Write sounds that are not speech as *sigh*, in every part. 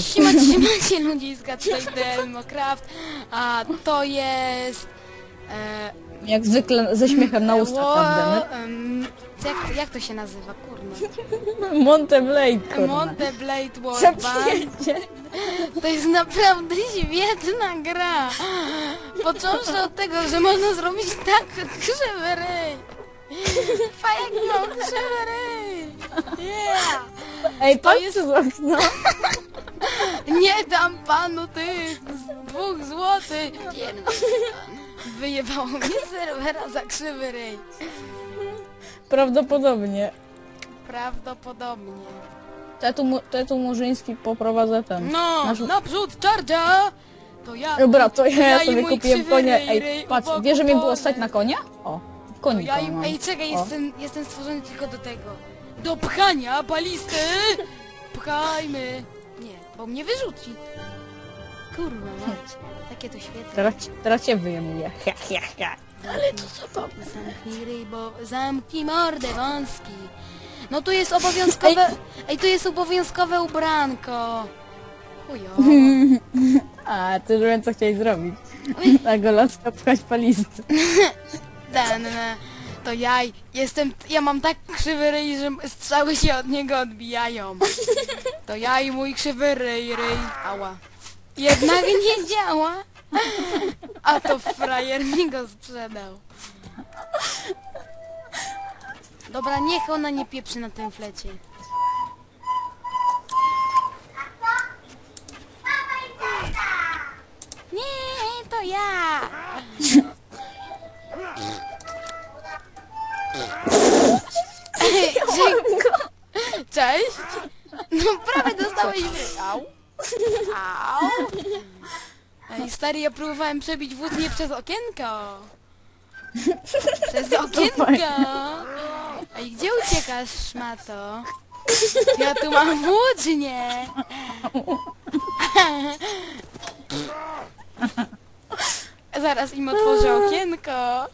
Siema, trzymacie *laughs* ludziska, tutaj Delmocraft, a to jest... E, Jak zwykle ze śmiechem na ustach Wo- prawda? em, jak, jak to się nazywa, kurna? Monte Blade, kurwa. Monte Blade World Band. To jest naprawdę świetna gra. Począwszy od tego, że można zrobić tak krzywy ryj. Mam krzywy ryj. Yeah. Ej, patrz jest- z okna. Nie dam panu tych z dwóch złotych. Wyjebało mnie z serwera za krzywy ryj. Prawdopodobnie. Prawdopodobnie. Tetu, Mu- tetu Murzyński poprowadza ten. No, nasz- naprzód czardzia! To ja... Dobra, to ja, i sobie mój kupiłem krzywy ryj, Ej, patrz, wiesz, że mnie było stać na konia? O, To ja i... mam. Ej, czekaj, O. jestem, jestem stworzony tylko do tego. Do pchania balisty! Pchajmy! Nie, bo mnie wyrzuci. Kurwa mać. Takie to świetne. Teraz, teraz cię wyjmuję. Ha, ha, ha. Ale to zabawne. Zamknij ryj, bo zamknij mordę wąski. No tu jest obowiązkowe... Ej, tu jest obowiązkowe ubranko. Chujowo. *laughs* A, ty wiem, co chciałeś zrobić. Na golaska pchać palisty. *laughs* E, to ja jestem, ja mam tak krzywy ryj, że strzały się od niego odbijają. To ja i mój krzywy ryj, ryj. Ała. Jednak nie działa. A to frajer mi go sprzedał. Dobra, niech ona nie pieprzy na tym flecie. Nie, to ja. Dzie- Cześć. No prawie dostałeś wy. Au. Au. Ej, stary, ja próbowałem przebić włócznie przez okienko. Przez *laughs* okienko. Ej, gdzie uciekasz, szmato? Ja tu mam włócznie. *laughs* Zaraz im otworzę okienko.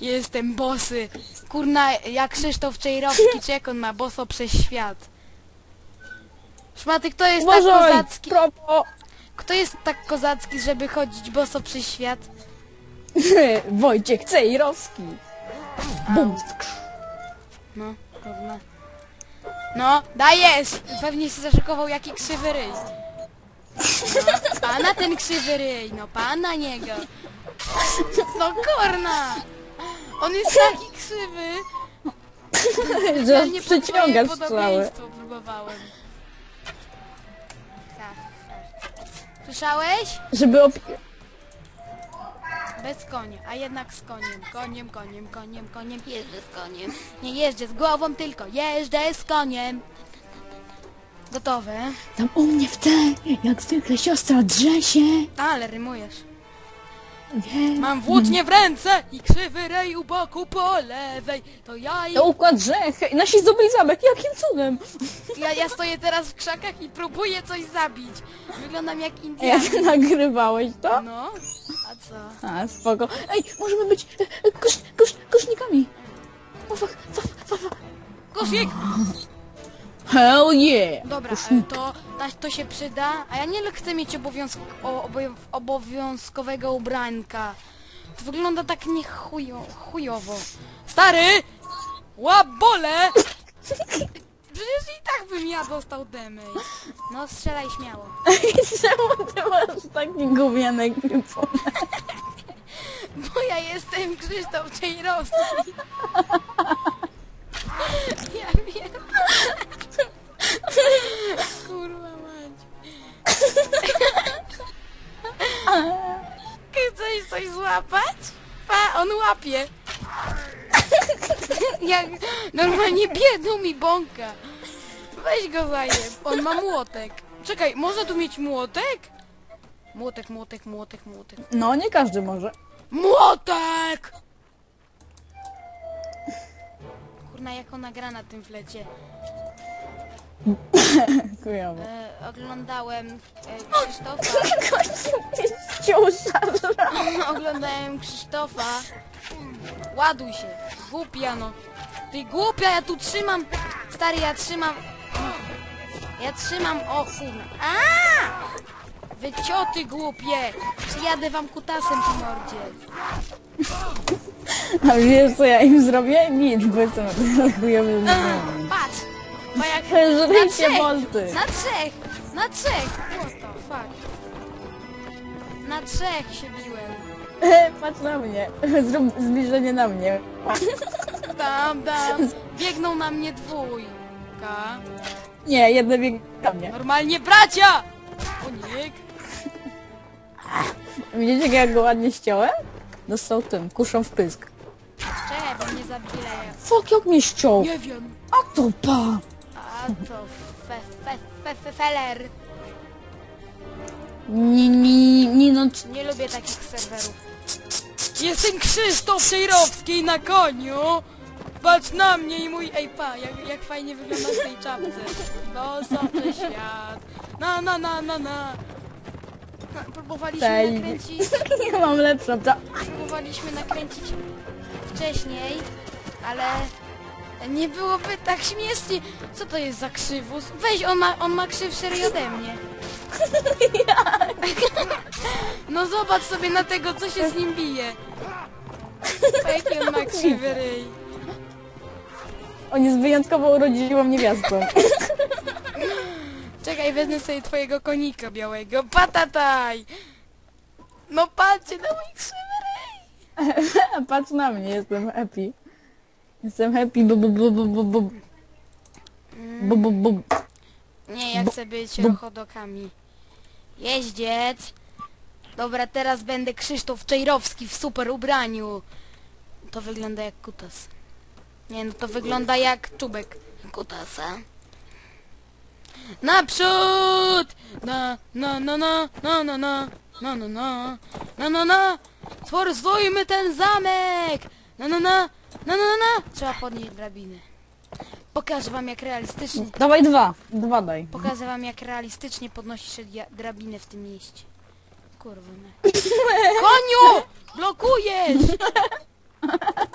Jestem bosy. Kurna, jak Krzysztof Czejrowski, czy jak on ma boso przez świat. Szmaty, kto jest tak Uważaj! kozacki? Propo! Kto jest tak kozacki, żeby chodzić boso przez świat? *laughs* Wojciech Cejrowski. Bum. No, kurna. No, dajesz! Pewnie się zaszykował jaki krzywy ryj. No, pana ten krzywy ryj, no pana niego. No kurna! On jest *laughs* taki krzywy. Że nie przyciąga podwoję strzały. podobieństwo próbowałem. Ha, ha. Słyszałeś? Żeby op... Bez konia, a jednak z koniem. Koniem, koniem, koniem, koniem. Jeżdżę z koniem. Nie jeżdżę z głową, tylko jeżdżę z koniem. Gotowe? Tam u mnie w te, jak zwykle siostra drze się. Ale rymujesz. Wiem. Mam włócznie w ręce i krzywy rej u boku po lewej. To ja i... To układ, hej, nasi zdobyli zamek, jakim cudem? Ja, ja stoję teraz w krzakach i próbuję coś zabić. Wyglądam jak Jak Indianin. nagrywałeś to? No, a co? A, spoko. Ej, możemy być e, e, kosz, kosz, kosznikami. Kosik! Hell yeah! Dobra, e, to, na- to się przyda, a ja nie chcę mieć obowiązk, o, obowiązkowego ubranka. To wygląda tak nie chujo, chujowo. Stary! Łap bole! Przecież i tak bym ja dostał damage. No strzelaj śmiało. *laughs* Czemu ty masz taki gówniany? *laughs* Bo ja jestem Krzysztof Czejrowski. *laughs* Ja wiem. Kurwa mać. *laughs* Chcesz coś złapać? Pa, on łapie. *laughs* Jak normalnie biedą mi bąka. Weź go zajeb. On ma młotek. Czekaj, można tu mieć młotek? Młotek, młotek, młotek, młotek. No, nie każdy może. Młotek! Kurna, jak ona gra na tym flecie. *laughs* Chujowo. E, oglądałem e, Krzysztofa. *laughs* Ciusza, *laughs* oglądałem Krzysztofa. Ładuj się. Głupia no. Ty głupia, ja tu trzymam. Stary, ja trzymam. Ja trzymam. O kurna. A! Wycioty głupie! Przyjadę wam kutasem po mordzie. A wiesz co ja im zrobię? Nic, bo jestem na tyle chujowy. Patrz! Bo jak... Żryjcie trzech. bolty. Na trzech! Na trzech! What the fuck? Na trzech się biłem. *laughs* Patrz na mnie. *laughs* Zrób zbliżenie na mnie. Tam, tam. *laughs* Biegną na mnie dwójka. Nie, jedne bieg na mnie. Normalnie bracia! Unik. Widzicie jak go ładnie ściąłem? Dostał tym, kuszą w pysk. Czekaj, bo mnie zabije. Fuck, jak mnie ściął. Nie wiem. A to pa. To fe, fe, fe, fe, feller. Nie, nie, nie no. c- Nie lubię takich serwerów. Jestem Krzysztof Szejrowski na koniu. Patrz na mnie i mój... Ej pa, jak, jak fajnie wygląda w tej czapce. To soczy świat. Na, na, na, na, na. Na, Próbowaliśmy Tej. nakręcić... *laughs* Nie mam lepsza. Pra... Próbowaliśmy nakręcić wcześniej, ale nie byłoby tak śmiesznie. Co to jest za krzywus? Weź, on ma, on ma krzywszy ryj ode mnie. *laughs* No zobacz sobie na tego, co się z nim bije. Jaki on ma krzywy ryj. On jest wyjątkowo urodziłą niewiastą. *laughs* Czekaj, wezmę sobie twojego konika białego. Patataj! No patrzcie na mój krzywy ryj. *laughs* Patrz na mnie, jestem happy. Jestem happy, bo bo bo bo bo bo bo bo bo Nie, ja chcę być rochodokami. Jeździec. Dobra, teraz będę Krzysztof Czejrowski w super ubraniu. To wygląda jak kutas. Nie, no to wygląda jak czubek kutasa. Naprzód! Na, na, na, na, na, na, na, na, na, na, na, na, na. Sforsujmy ten zamek! Na, na, na, na, na, na, na. Trzeba podnieść drabinę. Pokażę wam jak realistycznie Dawaj dwa. Dwa daj. Pokażę wam jak realistycznie podnosi się dia- drabinę w tym mieście. Kurwa me. *laughs* Koniu! Blokujesz!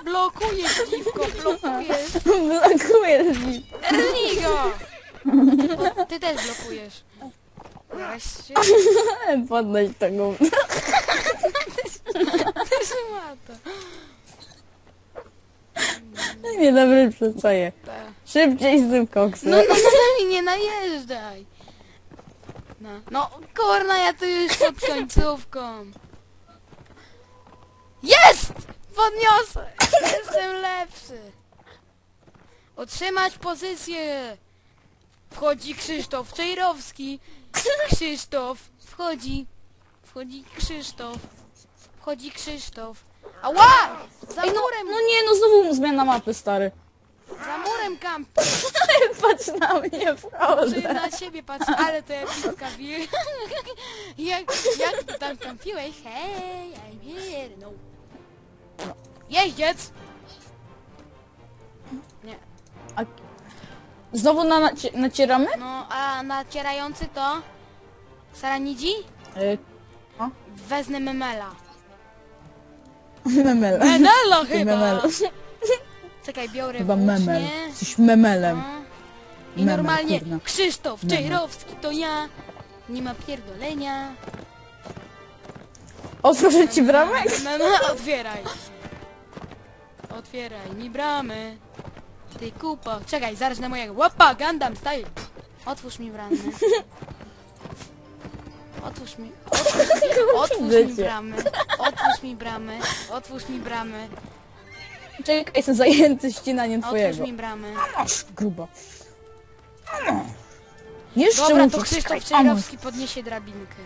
Blokujesz, dziwko, blokujesz. Blokujesz mi. Rnij go! O, Ty też blokujesz. Zaraz się... *laughs* Podnoś tego. Szmata. *laughs* Niedobry przestaje. Ta. Szybciej z tym koksem. No, no, no, no i nie najeżdżaj. No, no kurna, ja tu już pod końcówką. Jest! Podniosę! Jestem lepszy. Utrzymać pozycję. Wchodzi Krzysztof Czejrowski. Krzysztof. Wchodzi. Wchodzi Krzysztof. Wchodzi Krzysztof. Ała! Za Ej, no, murem, no nie, no znowu zmiana mapy, stary. za murem kamp. Patrz na mnie, Czy proszę. na siebie patrz, ale to epicka wil. *laughs* jak, jak ty tam kampiłeś? Hej, I'm here, no. Jeździec! Nie, A... Znowu na, naci nacieramy? no a nacierający to? Saranidzi? Y, Wezmę memela. Memel. Menela chyba! Memel. Czekaj, biorę Chyba memel. włócznie. Jesteś memelem. No. I Memel, normalnie kurna. Krzysztof Memel. Czejrowski to ja. Nie ma pierdolenia. Otworzę ci bramę? *laughs* No, no, otwieraj. Otwieraj mi bramy. Ty kupa. Czekaj, zaraz na mojego. Łapa, Gundam style. Otwórz mi bramę. *laughs* Otwórz mi. *laughs* Otwórz mi, Życie. bramy. Otwórz mi bramy. Otwórz mi bramy. Czekaj, jestem zajęty ścinaniem Otwórz twojego. mi bramy. Grubo. Jeszcze Dobra, muszę to Krzysztof czekać. Czejrowski podniesie drabinkę.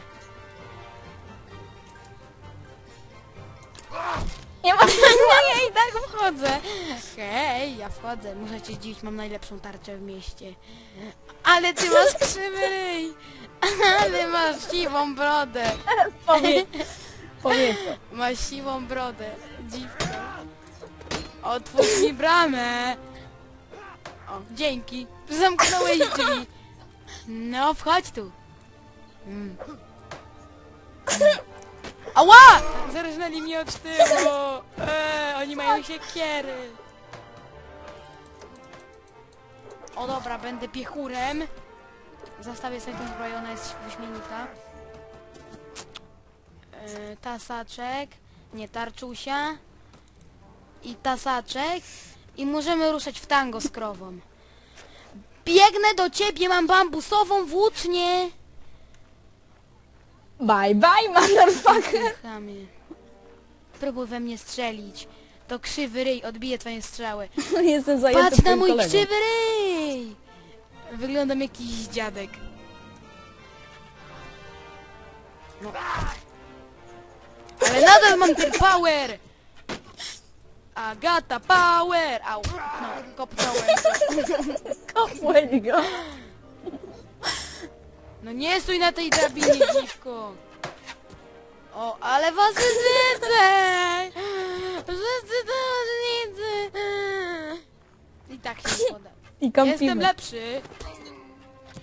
Nie ma... *laughs* Ja i tak wchodzę. Ja wchodzę. Muszę cię zdziwić, mam najlepszą tarczę w mieście. Ale ty masz krzywy ryj. Ale masz siwą brodę. Powie... Powiedz. Masz siwą brodę. Dziwko. Otwórz mi bramę. O, dzięki. Zamknąłeś drzwi. No, wchodź tu. Mm. Ała! Zarżnęli mnie od tyłu. Eee, oni mają siekiery. O dobra, będę piechurem. Zostawię sobie tą zbroję, ona jest wyśmienita. Yy, tasaczek. Nie, tarczusia. I tasaczek. I możemy ruszać w tango z krową. Biegnę do ciebie, mam bambusową włócznię. Bye bye, motherfucker! Próbuj we mnie strzelić. To krzywy ryj odbije twoje strzały. *laughs* Jestem zajęty Patrz na mój kolegą. krzywy ryj! Wyglądam jakiś dziadek. No. Ale nadal mam ten power! Agata power! Au, no, kopnąłem go. *laughs* Go! No nie stój na tej drabinie, dziwko! O, ale was widzę! Wszyscy! I tak się poda. *laughs* I Jestem kąpimy. lepszy.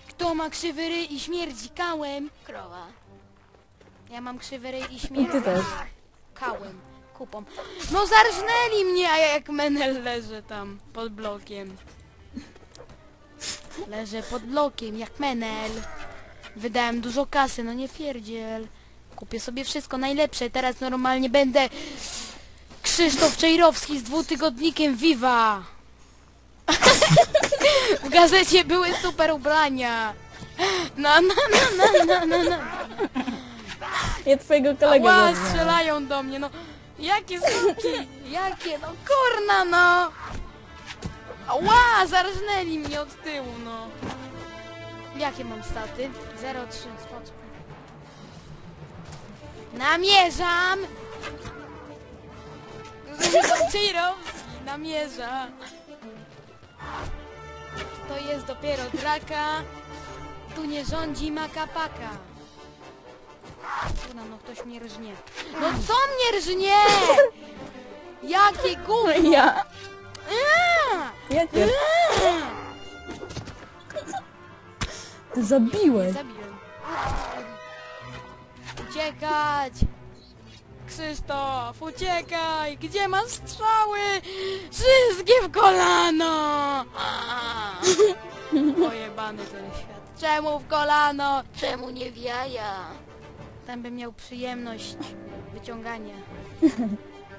Kto ma krzywy ryj i śmierdzi kałem? Krowa. Ja mam krzywy ryj i śmierdzi ty też. kałem. Kupą. No zarżnęli mnie, a ja jak menel leżę tam pod blokiem. Leżę pod blokiem jak menel. Wydałem dużo kasy, no nie pierdziel. Kupię sobie wszystko najlepsze. Teraz normalnie będę Krzysztof Czejrowski z dwutygodnikiem Viva. *laughs* W gazecie były super ubrania. No, no, no, no, no, no, no. Ja twojego kolegę Ła, strzelają do mnie, no. Jakie suki? Jakie? No kurna, no. Ła, zarżnęli mnie od tyłu, no. Jakie mam staty? 0,3, spocku. Namierzam! Czirowski namierza. To jest dopiero draka. Tu nie rządzi makapaka. Kurna, no ktoś mnie rżnie. No co mnie rżnie? Jakie gówno! Ja! Ja cię. Zabiłem. Uciekać! Krzysztof, uciekaj! Gdzie masz strzały? Wszystkie w kolano! Pojebany ten świat. Czemu w kolano? Czemu nie w jaja? Tam bym miał przyjemność wyciągania.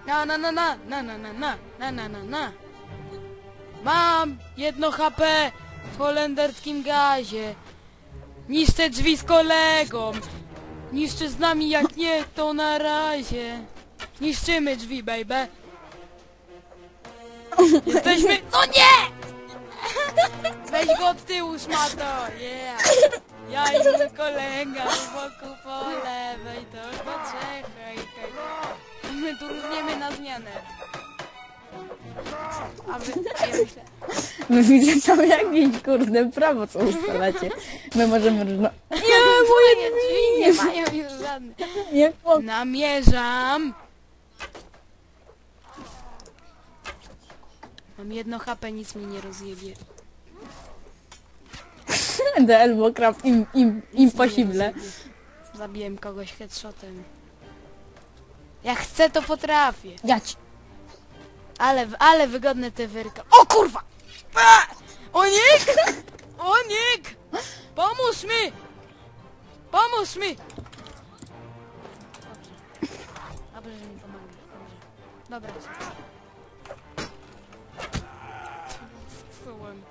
Na na na na na na na na na na na na Mam jedno HP w holenderskim gazie. Niszczę drzwi z kolegą. Niszczy z nami jak nie, to na razie. Niszczymy drzwi, baby. Jesteśmy... No nie! Weź go od tyłu, szmato! Yeah! Ja i mój kolega wokół po lewej, to po trzech, hej, hej. My tu różniemy na zmianę. A wy... A ja myślę... Wy widzę tam jakieś kurde prawo co ustalacie. My możemy różno... Nie, moje drzwi nie mają już żadnych. Po... Namierzam. Mam jedno HP, nic mi nie rozjebie. *laughs* The elbow crab im, im, nie impossible. Zabiłem kogoś headshotem. Jak chcę, to potrafię. Jać. Ale, ale wygodne te wyrka. O kurwa! A! Onik! *laughs* Onik! Pomóż mi! Pomóż mi! Dobrze. Dobrze, że mi pomagasz. Dobrze. Dobra. Zepsułem.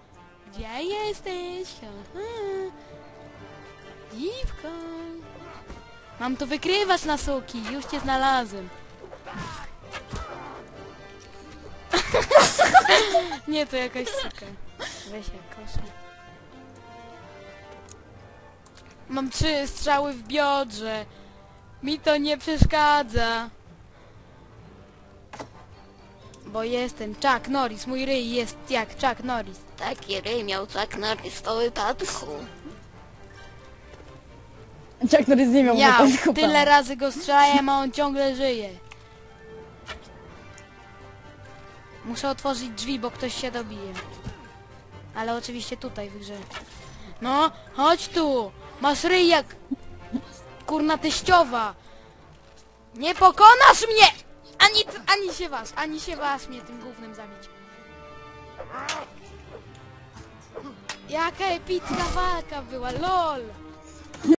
Gdzie jesteś? Aha. Dziwko. Mam tu wykrywać na suki. Już cię znalazłem. *laughs* Nie, to jakaś suka. Weź jak kosza. Mam trzy strzały w biodrze. Mi to nie przeszkadza. Bo jestem Chuck Norris. Mój ryj jest jak Chuck Norris. Taki ryj miał Chuck Norris po wypadku. Jack Norris nie miał Ja wypadku tyle razy go strzelałem, a on ciągle żyje. Muszę otworzyć drzwi, bo ktoś się dobije. Ale oczywiście tutaj w grze. No, chodź tu! Masz ryj jak... Kurna teściowa! Nie pokonasz mnie! Ani, ani się waż, ani się waż mnie tym gównem zabić. Jaka epicka walka była, lol!